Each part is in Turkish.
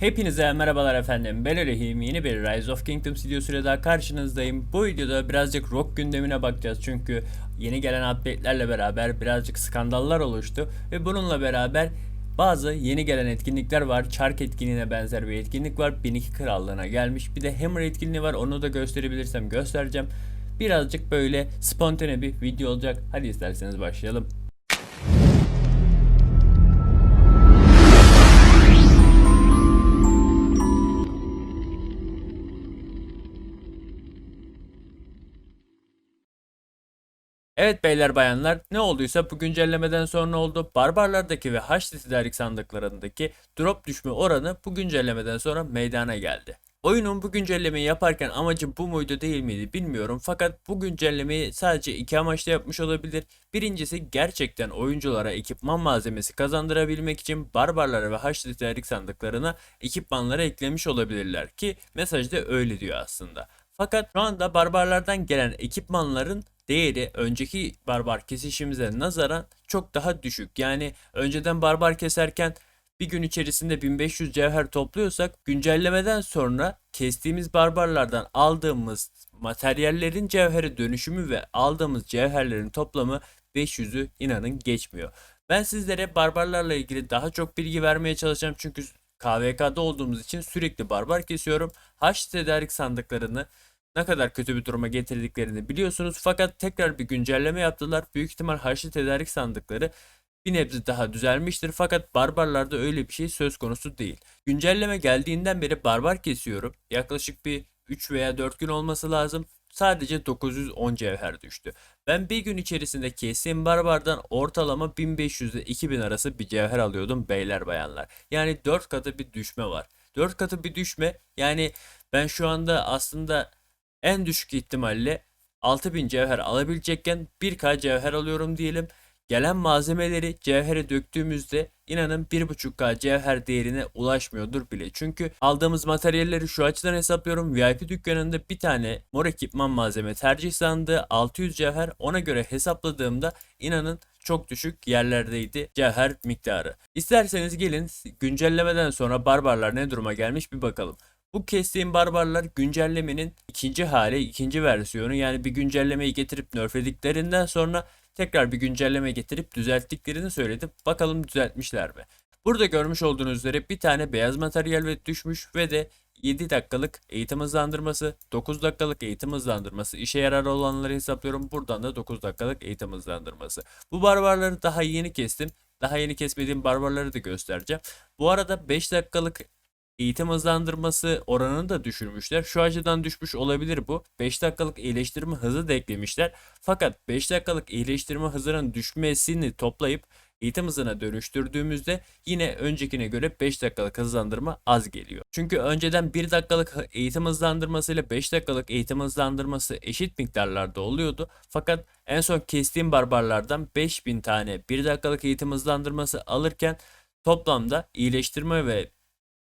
Hepinize merhabalar efendim. Ben Erehim. Yeni bir Rise of Kingdoms videosuyla daha karşınızdayım. Bu videoda birazcık rock gündemine bakacağız. Çünkü yeni gelen update'lerle beraber birazcık skandallar oluştu. Ve bununla beraber bazı yeni gelen etkinlikler var. Çark etkinliğine benzer bir etkinlik var. 1002 Krallığına gelmiş. Bir de Hammer etkinliği var. Onu da gösterebilirsem göstereceğim. Birazcık böyle spontane bir video olacak. Hadi isterseniz başlayalım. Evet beyler bayanlar ne olduysa bu güncellemeden sonra oldu. Barbarlardaki ve Haçlı tedarik sandıklarındaki drop düşme oranı bu güncellemeden sonra meydana geldi. Oyunun bu güncellemeyi yaparken amacı bu muydu değil miydi bilmiyorum fakat bu güncellemeyi sadece iki amaçla yapmış olabilir. Birincisi gerçekten oyunculara ekipman malzemesi kazandırabilmek için barbarlara ve haçlı tedarik sandıklarına ekipmanları eklemiş olabilirler ki mesajda öyle diyor aslında. Fakat şu anda barbarlardan gelen ekipmanların değeri önceki barbar kesişimize nazaran çok daha düşük. Yani önceden barbar keserken bir gün içerisinde 1500 cevher topluyorsak güncellemeden sonra kestiğimiz barbarlardan aldığımız materyallerin cevhere dönüşümü ve aldığımız cevherlerin toplamı 500'ü inanın geçmiyor. Ben sizlere barbarlarla ilgili daha çok bilgi vermeye çalışacağım çünkü KVK'da olduğumuz için sürekli barbar kesiyorum. Haç tedarik sandıklarını ne kadar kötü bir duruma getirdiklerini biliyorsunuz. Fakat tekrar bir güncelleme yaptılar. Büyük ihtimal haçlı tedarik sandıkları bir nebze daha düzelmiştir. Fakat barbarlarda öyle bir şey söz konusu değil. Güncelleme geldiğinden beri barbar kesiyorum. Yaklaşık bir 3 veya 4 gün olması lazım. Sadece 910 cevher düştü. Ben bir gün içerisinde kestiğim barbardan ortalama 1500 ile 2000 arası bir cevher alıyordum beyler bayanlar. Yani 4 katı bir düşme var. 4 katı bir düşme yani ben şu anda aslında en düşük ihtimalle 6000 cevher alabilecekken 1k cevher alıyorum diyelim. Gelen malzemeleri cevhere döktüğümüzde inanın 1.5k cevher değerine ulaşmıyordur bile. Çünkü aldığımız materyalleri şu açıdan hesaplıyorum. VIP dükkanında bir tane mor ekipman malzeme tercih sandığı 600 cevher ona göre hesapladığımda inanın çok düşük yerlerdeydi cevher miktarı. İsterseniz gelin güncellemeden sonra barbarlar ne duruma gelmiş bir bakalım. Bu kestiğim barbarlar güncellemenin ikinci hali, ikinci versiyonu. Yani bir güncellemeyi getirip nerflediklerinden sonra tekrar bir güncelleme getirip düzelttiklerini söyledi. Bakalım düzeltmişler mi? Burada görmüş olduğunuz üzere bir tane beyaz materyal ve düşmüş ve de 7 dakikalık eğitim hızlandırması, 9 dakikalık eğitim hızlandırması, işe yarar olanları hesaplıyorum. Buradan da 9 dakikalık eğitim hızlandırması. Bu barbarları daha yeni kestim. Daha yeni kesmediğim barbarları da göstereceğim. Bu arada 5 dakikalık eğitim hızlandırması oranını da düşürmüşler. Şu açıdan düşmüş olabilir bu. 5 dakikalık iyileştirme hızı da eklemişler. Fakat 5 dakikalık iyileştirme hızının düşmesini toplayıp eğitim hızına dönüştürdüğümüzde yine öncekine göre 5 dakikalık hızlandırma az geliyor. Çünkü önceden 1 dakikalık eğitim hızlandırması ile 5 dakikalık eğitim hızlandırması eşit miktarlarda oluyordu. Fakat en son kestiğim barbarlardan 5000 tane 1 dakikalık eğitim hızlandırması alırken toplamda iyileştirme ve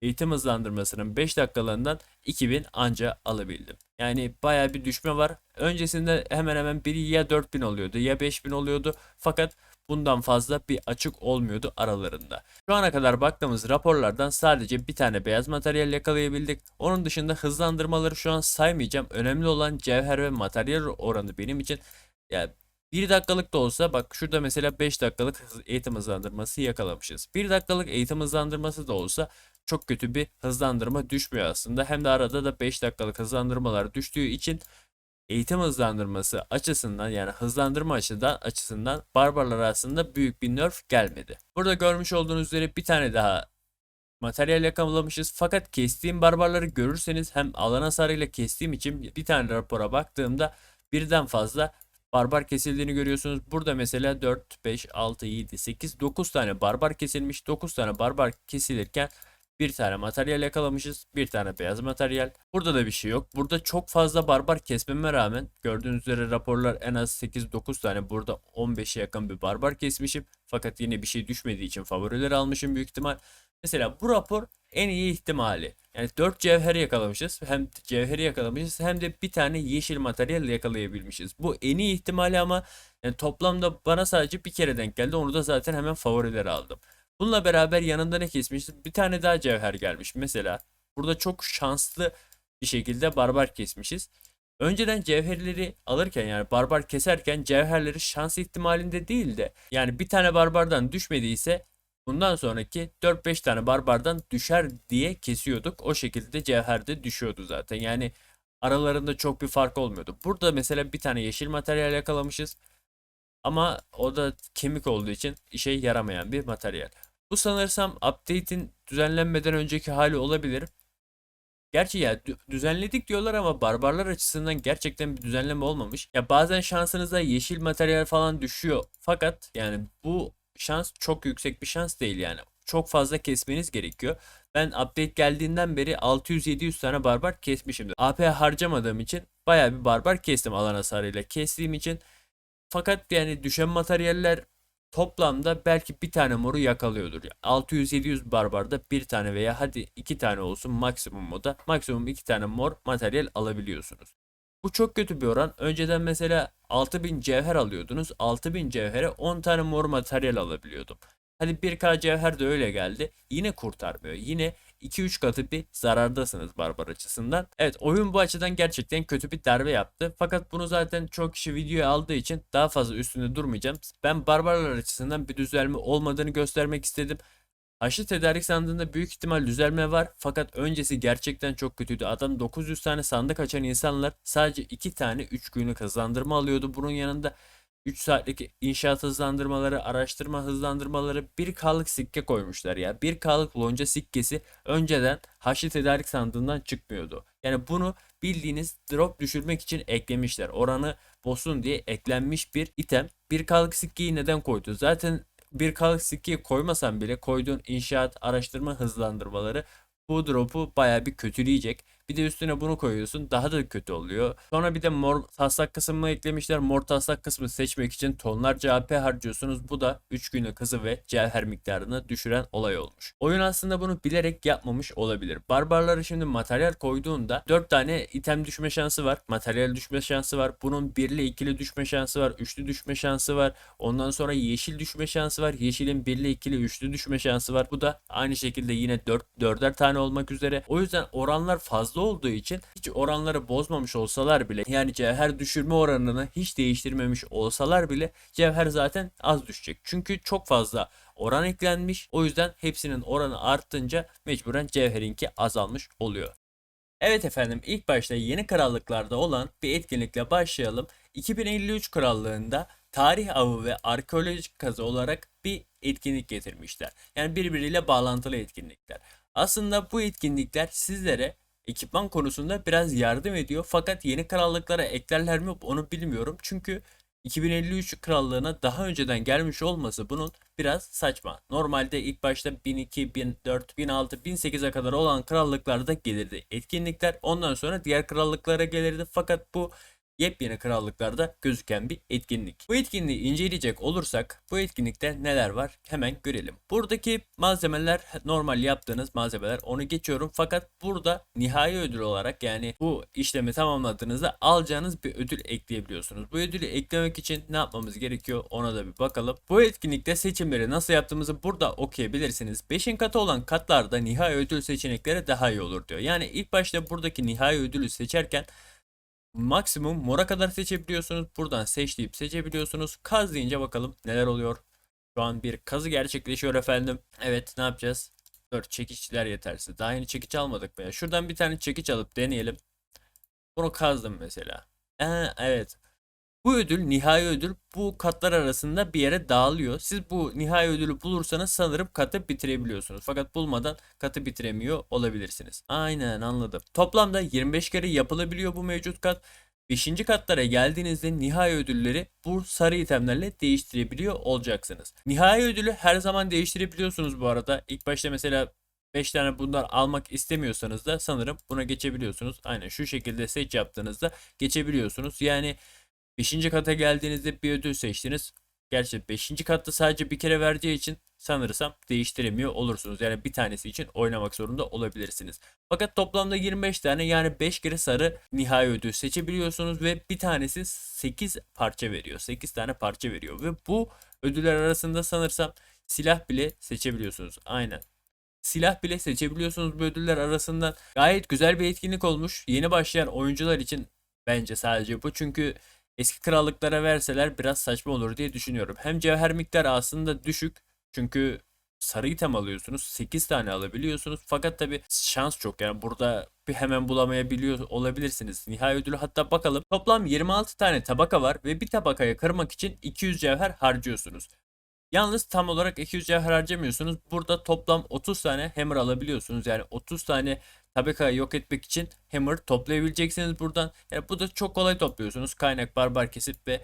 eğitim hızlandırmasının 5 dakikalığından 2000 anca alabildim. Yani baya bir düşme var. Öncesinde hemen hemen biri ya 4000 oluyordu ya 5000 oluyordu. Fakat bundan fazla bir açık olmuyordu aralarında. Şu ana kadar baktığımız raporlardan sadece bir tane beyaz materyal yakalayabildik. Onun dışında hızlandırmaları şu an saymayacağım. Önemli olan cevher ve materyal oranı benim için. Yani 1 dakikalık da olsa bak şurada mesela 5 dakikalık eğitim hızlandırması yakalamışız. 1 dakikalık eğitim hızlandırması da olsa çok kötü bir hızlandırma düşmüyor aslında. Hem de arada da 5 dakikalık hızlandırmalar düştüğü için eğitim hızlandırması açısından yani hızlandırma açıdan açısından barbarlar arasında büyük bir nerf gelmedi. Burada görmüş olduğunuz üzere bir tane daha materyal yakalamışız. Fakat kestiğim barbarları görürseniz hem alan hasarıyla kestiğim için bir tane rapora baktığımda birden fazla barbar kesildiğini görüyorsunuz. Burada mesela 4, 5, 6, 7, 8, 9 tane barbar kesilmiş. 9 tane barbar kesilirken bir tane materyal yakalamışız. Bir tane beyaz materyal. Burada da bir şey yok. Burada çok fazla barbar kesmeme rağmen gördüğünüz üzere raporlar en az 8-9 tane. Burada 15'e yakın bir barbar kesmişim. Fakat yine bir şey düşmediği için favorileri almışım büyük ihtimal. Mesela bu rapor en iyi ihtimali. Yani 4 cevheri yakalamışız. Hem cevheri yakalamışız hem de bir tane yeşil materyal yakalayabilmişiz. Bu en iyi ihtimali ama yani toplamda bana sadece bir kere denk geldi. Onu da zaten hemen favorileri aldım. Bununla beraber yanında ne kesmişiz? Bir tane daha cevher gelmiş. Mesela burada çok şanslı bir şekilde barbar kesmişiz. Önceden cevherleri alırken yani barbar keserken cevherleri şans ihtimalinde değil de yani bir tane barbardan düşmediyse bundan sonraki 4-5 tane barbardan düşer diye kesiyorduk. O şekilde cevher de düşüyordu zaten. Yani aralarında çok bir fark olmuyordu. Burada mesela bir tane yeşil materyal yakalamışız. Ama o da kemik olduğu için işe yaramayan bir materyal. Bu sanırsam update'in düzenlenmeden önceki hali olabilir. Gerçi ya dü- düzenledik diyorlar ama barbarlar açısından gerçekten bir düzenleme olmamış. Ya bazen şansınıza yeşil materyal falan düşüyor. Fakat yani bu şans çok yüksek bir şans değil yani. Çok fazla kesmeniz gerekiyor. Ben update geldiğinden beri 600-700 tane barbar kesmişimdir. AP harcamadığım için bayağı bir barbar kestim alan hasarıyla. Kestiğim için fakat yani düşen materyaller toplamda belki bir tane moru yakalıyordur. 600-700 barbarda bir tane veya hadi iki tane olsun maksimum moda maksimum iki tane mor materyal alabiliyorsunuz. Bu çok kötü bir oran. Önceden mesela 6000 cevher alıyordunuz. 6000 cevhere 10 tane mor materyal alabiliyordum. Hadi 1k cevher de öyle geldi. Yine kurtarmıyor. Yine 2-3 katı bir zarardasınız barbar açısından. Evet oyun bu açıdan gerçekten kötü bir darbe yaptı. Fakat bunu zaten çok kişi videoya aldığı için daha fazla üstünde durmayacağım. Ben barbarlar açısından bir düzelme olmadığını göstermek istedim. Aşı tedarik sandığında büyük ihtimal düzelme var fakat öncesi gerçekten çok kötüydü. Adam 900 tane sandık açan insanlar sadece 2 tane 3 günlük hızlandırma alıyordu. Bunun yanında 3 saatlik inşaat hızlandırmaları, araştırma hızlandırmaları 1K'lık sikke koymuşlar ya. 1K'lık lonca sikkesi önceden haşlı tedarik sandığından çıkmıyordu. Yani bunu bildiğiniz drop düşürmek için eklemişler. Oranı bozsun diye eklenmiş bir item. 1K'lık sikkeyi neden koydu? Zaten bir kalık sikkeyi koymasan bile koyduğun inşaat araştırma hızlandırmaları bu drop'u baya bir kötüleyecek. Bir de üstüne bunu koyuyorsun daha da kötü oluyor. Sonra bir de mor taslak kısmını eklemişler. Mor taslak kısmı seçmek için tonlarca AP harcıyorsunuz. Bu da 3 günlük hızı ve cevher miktarını düşüren olay olmuş. Oyun aslında bunu bilerek yapmamış olabilir. Barbarları şimdi materyal koyduğunda 4 tane item düşme şansı var. Materyal düşme şansı var. Bunun birli ikili düşme şansı var. Üçlü düşme şansı var. Ondan sonra yeşil düşme şansı var. Yeşilin birli ikili üçlü düşme şansı var. Bu da aynı şekilde yine 4 dörder tane olmak üzere. O yüzden oranlar olduğu için hiç oranları bozmamış olsalar bile yani cevher düşürme oranını hiç değiştirmemiş olsalar bile cevher zaten az düşecek. Çünkü çok fazla oran eklenmiş. O yüzden hepsinin oranı arttınca mecburen cevherinki azalmış oluyor. Evet efendim ilk başta yeni krallıklarda olan bir etkinlikle başlayalım. 2053 krallığında tarih avı ve arkeolojik kazı olarak bir etkinlik getirmişler. Yani birbiriyle bağlantılı etkinlikler. Aslında bu etkinlikler sizlere ekipman konusunda biraz yardım ediyor. Fakat yeni krallıklara eklerler mi onu bilmiyorum. Çünkü 2053 krallığına daha önceden gelmiş olması bunun biraz saçma. Normalde ilk başta 1002, 1004, 1006, 1008'e kadar olan krallıklarda gelirdi etkinlikler. Ondan sonra diğer krallıklara gelirdi. Fakat bu yepyeni krallıklarda gözüken bir etkinlik. Bu etkinliği inceleyecek olursak bu etkinlikte neler var hemen görelim. Buradaki malzemeler normal yaptığınız malzemeler onu geçiyorum fakat burada nihai ödül olarak yani bu işlemi tamamladığınızda alacağınız bir ödül ekleyebiliyorsunuz. Bu ödülü eklemek için ne yapmamız gerekiyor ona da bir bakalım. Bu etkinlikte seçimleri nasıl yaptığımızı burada okuyabilirsiniz. 5'in katı olan katlarda nihai ödül seçenekleri daha iyi olur diyor. Yani ilk başta buradaki nihai ödülü seçerken Maksimum mora kadar seçebiliyorsunuz. Buradan seç deyip seçebiliyorsunuz. Kaz deyince bakalım neler oluyor. Şu an bir kazı gerçekleşiyor efendim. Evet ne yapacağız? 4 çekiçler yetersiz. Daha yeni çekiç almadık be. Şuradan bir tane çekiç alıp deneyelim. Bunu kazdım mesela. Ee, evet. Bu ödül, nihai ödül bu katlar arasında bir yere dağılıyor. Siz bu nihai ödülü bulursanız sanırım katı bitirebiliyorsunuz. Fakat bulmadan katı bitiremiyor olabilirsiniz. Aynen anladım. Toplamda 25 kere yapılabiliyor bu mevcut kat. 5. katlara geldiğinizde nihai ödülleri bu sarı itemlerle değiştirebiliyor olacaksınız. Nihai ödülü her zaman değiştirebiliyorsunuz bu arada. İlk başta mesela 5 tane bundan almak istemiyorsanız da sanırım buna geçebiliyorsunuz. Aynen şu şekilde seç yaptığınızda geçebiliyorsunuz. Yani 5. kata geldiğinizde bir ödül seçtiniz. Gerçi 5. katta sadece bir kere vereceği için sanırsam değiştiremiyor olursunuz. Yani bir tanesi için oynamak zorunda olabilirsiniz. Fakat toplamda 25 tane yani 5 kere sarı nihai ödül seçebiliyorsunuz ve bir tanesi 8 parça veriyor. 8 tane parça veriyor ve bu ödüller arasında sanırsam silah bile seçebiliyorsunuz. Aynen. Silah bile seçebiliyorsunuz bu ödüller arasından. Gayet güzel bir etkinlik olmuş. Yeni başlayan oyuncular için bence sadece bu. Çünkü eski krallıklara verseler biraz saçma olur diye düşünüyorum. Hem cevher miktarı aslında düşük. Çünkü sarı item alıyorsunuz. 8 tane alabiliyorsunuz. Fakat tabi şans çok. Yani burada bir hemen bulamayabiliyor olabilirsiniz. Nihai ödülü hatta bakalım. Toplam 26 tane tabaka var ve bir tabakaya kırmak için 200 cevher harcıyorsunuz. Yalnız tam olarak 200 cevher harcamıyorsunuz. Burada toplam 30 tane hammer alabiliyorsunuz. Yani 30 tane tabakayı yok etmek için hammer toplayabileceksiniz buradan. Yani bu da çok kolay topluyorsunuz. Kaynak barbar kesip ve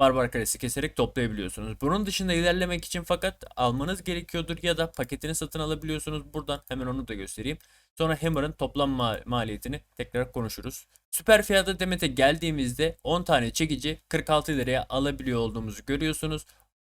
barbar karesi keserek toplayabiliyorsunuz. Bunun dışında ilerlemek için fakat almanız gerekiyordur ya da paketini satın alabiliyorsunuz buradan. Hemen onu da göstereyim. Sonra Hammer'ın toplam ma maliyetini tekrar konuşuruz. Süper fiyata demete geldiğimizde 10 tane çekici 46 liraya alabiliyor olduğumuzu görüyorsunuz.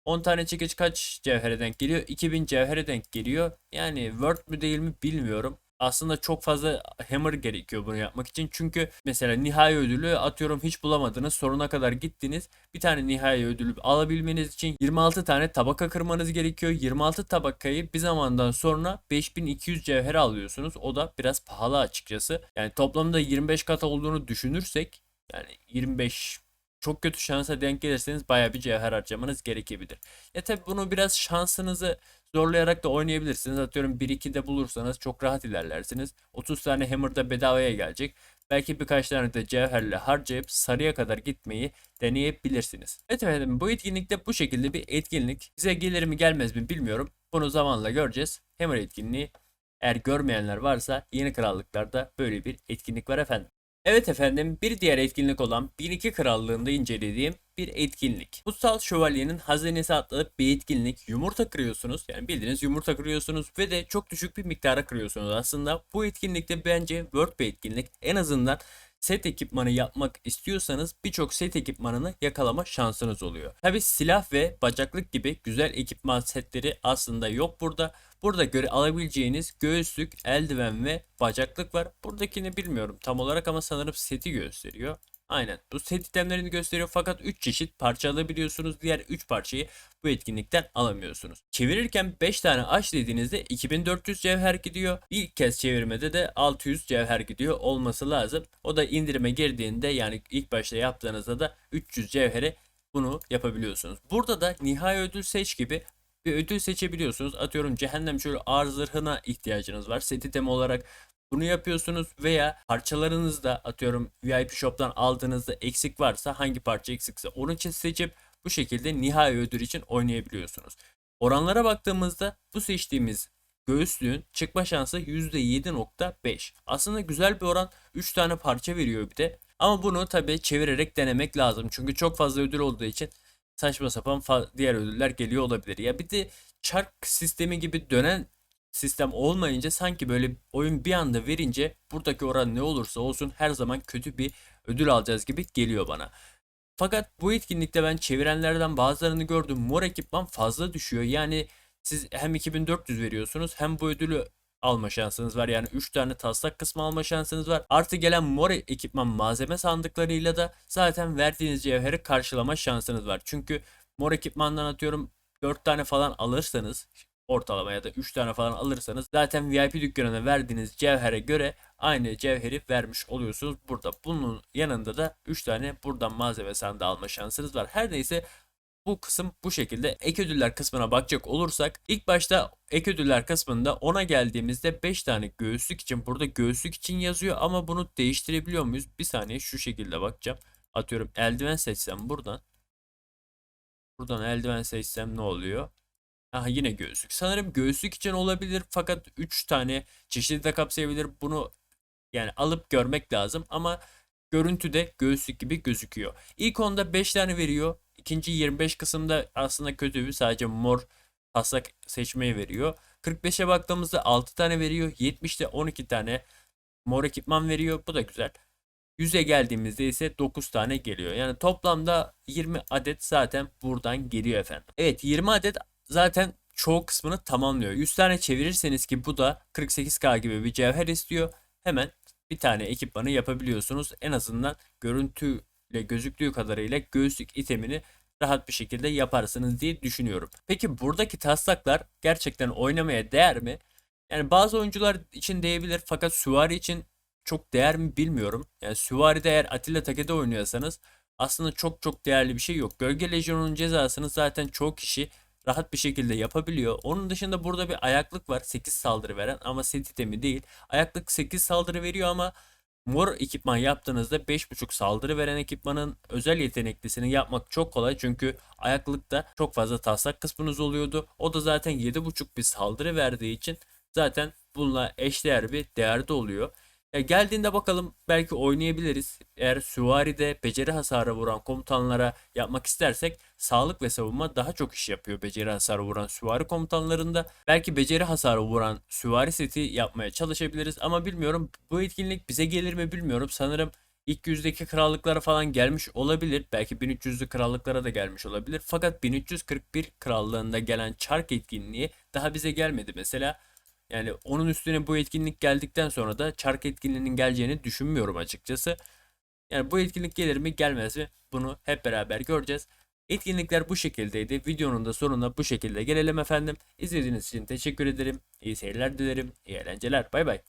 10 tane çekiç kaç cevhere denk geliyor? 2000 cevhere denk geliyor. Yani Word mü değil mi bilmiyorum aslında çok fazla hammer gerekiyor bunu yapmak için. Çünkü mesela nihai ödülü atıyorum hiç bulamadınız sonuna kadar gittiniz. Bir tane nihai ödülü alabilmeniz için 26 tane tabaka kırmanız gerekiyor. 26 tabakayı bir zamandan sonra 5200 cevher alıyorsunuz. O da biraz pahalı açıkçası. Yani toplamda 25 kat olduğunu düşünürsek yani 25 çok kötü şansa denk gelirseniz baya bir cevher harcamanız gerekebilir. Ya tabi bunu biraz şansınızı zorlayarak da oynayabilirsiniz. Atıyorum 1-2'de bulursanız çok rahat ilerlersiniz. 30 tane hammer da bedavaya gelecek. Belki birkaç tane de cevherle harcayıp sarıya kadar gitmeyi deneyebilirsiniz. Evet efendim bu etkinlikte bu şekilde bir etkinlik. Size gelir mi gelmez mi bilmiyorum. Bunu zamanla göreceğiz. Hammer etkinliği eğer görmeyenler varsa yeni krallıklarda böyle bir etkinlik var efendim. Evet efendim bir diğer etkinlik olan 1002 Krallığı'nda incelediğim bir etkinlik. Kutsal Şövalye'nin hazinesi adlı bir etkinlik. Yumurta kırıyorsunuz. Yani bildiğiniz yumurta kırıyorsunuz ve de çok düşük bir miktara kırıyorsunuz aslında. Bu etkinlikte bence Word bir etkinlik. En azından set ekipmanı yapmak istiyorsanız birçok set ekipmanını yakalama şansınız oluyor. Tabi silah ve bacaklık gibi güzel ekipman setleri aslında yok burada. Burada göre alabileceğiniz göğüslük, eldiven ve bacaklık var. Buradakini bilmiyorum tam olarak ama sanırım seti gösteriyor. Aynen. Bu set itemlerini gösteriyor fakat 3 çeşit parça alabiliyorsunuz. Diğer 3 parçayı bu etkinlikten alamıyorsunuz. Çevirirken 5 tane aç dediğinizde 2400 cevher gidiyor. İlk kez çevirmede de 600 cevher gidiyor olması lazım. O da indirime girdiğinde yani ilk başta yaptığınızda da 300 cevhere bunu yapabiliyorsunuz. Burada da nihai ödül seç gibi bir ödül seçebiliyorsunuz. Atıyorum cehennem şöyle ağır zırhına ihtiyacınız var. Set item olarak bunu yapıyorsunuz veya parçalarınızda atıyorum VIP shop'tan aldığınızda eksik varsa hangi parça eksikse için seçip bu şekilde nihai ödül için oynayabiliyorsunuz. Oranlara baktığımızda bu seçtiğimiz göğüslüğün çıkma şansı %7.5. Aslında güzel bir oran 3 tane parça veriyor bir de. Ama bunu tabi çevirerek denemek lazım. Çünkü çok fazla ödül olduğu için saçma sapan diğer ödüller geliyor olabilir. Ya bir de çark sistemi gibi dönen sistem olmayınca sanki böyle oyun bir anda verince buradaki oran ne olursa olsun her zaman kötü bir ödül alacağız gibi geliyor bana. Fakat bu etkinlikte ben çevirenlerden bazılarını gördüm. Mor ekipman fazla düşüyor. Yani siz hem 2400 veriyorsunuz hem bu ödülü alma şansınız var. Yani 3 tane taslak kısmı alma şansınız var. Artı gelen mor ekipman malzeme sandıklarıyla da zaten verdiğiniz cevheri karşılama şansınız var. Çünkü mor ekipmandan atıyorum 4 tane falan alırsanız ortalama ya da 3 tane falan alırsanız zaten VIP dükkanına verdiğiniz cevhere göre aynı cevheri vermiş oluyorsunuz burada. Bunun yanında da 3 tane buradan malzeme sandığı alma şansınız var. Her neyse bu kısım bu şekilde. Ek ödüller kısmına bakacak olursak ilk başta ek ödüller kısmında ona geldiğimizde 5 tane göğüslük için burada göğüslük için yazıyor ama bunu değiştirebiliyor muyuz? Bir saniye şu şekilde bakacağım. Atıyorum eldiven seçsem buradan. Buradan eldiven seçsem ne oluyor? Aha yine göğüslük. Sanırım göğüslük için olabilir fakat 3 tane çeşidi de kapsayabilir. Bunu yani alıp görmek lazım ama görüntüde göğüslük gibi gözüküyor. İlk onda 5 tane veriyor. İkinci 25 kısımda aslında kötü bir sadece mor taslak seçmeyi veriyor. 45'e baktığımızda 6 tane veriyor. 70'te 12 tane mor ekipman veriyor. Bu da güzel. 100'e geldiğimizde ise 9 tane geliyor. Yani toplamda 20 adet zaten buradan geliyor efendim. Evet 20 adet zaten çoğu kısmını tamamlıyor. 100 tane çevirirseniz ki bu da 48k gibi bir cevher istiyor. Hemen bir tane ekipmanı yapabiliyorsunuz. En azından görüntüyle gözüktüğü kadarıyla göğüslük itemini rahat bir şekilde yaparsınız diye düşünüyorum. Peki buradaki taslaklar gerçekten oynamaya değer mi? Yani bazı oyuncular için değebilir fakat süvari için çok değer mi bilmiyorum. Yani süvaride eğer Atilla Take'de oynuyorsanız aslında çok çok değerli bir şey yok. Gölge Lejyonu'nun cezasını zaten çoğu kişi rahat bir şekilde yapabiliyor. Onun dışında burada bir ayaklık var 8 saldırı veren ama set itemi değil. Ayaklık 8 saldırı veriyor ama mor ekipman yaptığınızda 5.5 saldırı veren ekipmanın özel yeteneklisini yapmak çok kolay. Çünkü ayaklıkta çok fazla taslak kısmınız oluyordu. O da zaten 7.5 bir saldırı verdiği için zaten bununla eşdeğer bir değerde oluyor. Ya geldiğinde bakalım belki oynayabiliriz. Eğer süvaride beceri hasarı vuran komutanlara yapmak istersek sağlık ve savunma daha çok iş yapıyor beceri hasarı vuran süvari komutanlarında. Belki beceri hasarı vuran süvari seti yapmaya çalışabiliriz ama bilmiyorum bu etkinlik bize gelir mi bilmiyorum. Sanırım ilk yüzdeki krallıklara falan gelmiş olabilir. Belki 1300'lü krallıklara da gelmiş olabilir. Fakat 1341 krallığında gelen çark etkinliği daha bize gelmedi mesela. Yani onun üstüne bu etkinlik geldikten sonra da çark etkinliğinin geleceğini düşünmüyorum açıkçası. Yani bu etkinlik gelir mi gelmez mi bunu hep beraber göreceğiz. Etkinlikler bu şekildeydi. Videonun da sonuna bu şekilde gelelim efendim. İzlediğiniz için teşekkür ederim. İyi seyirler dilerim. İyi eğlenceler. Bay bay.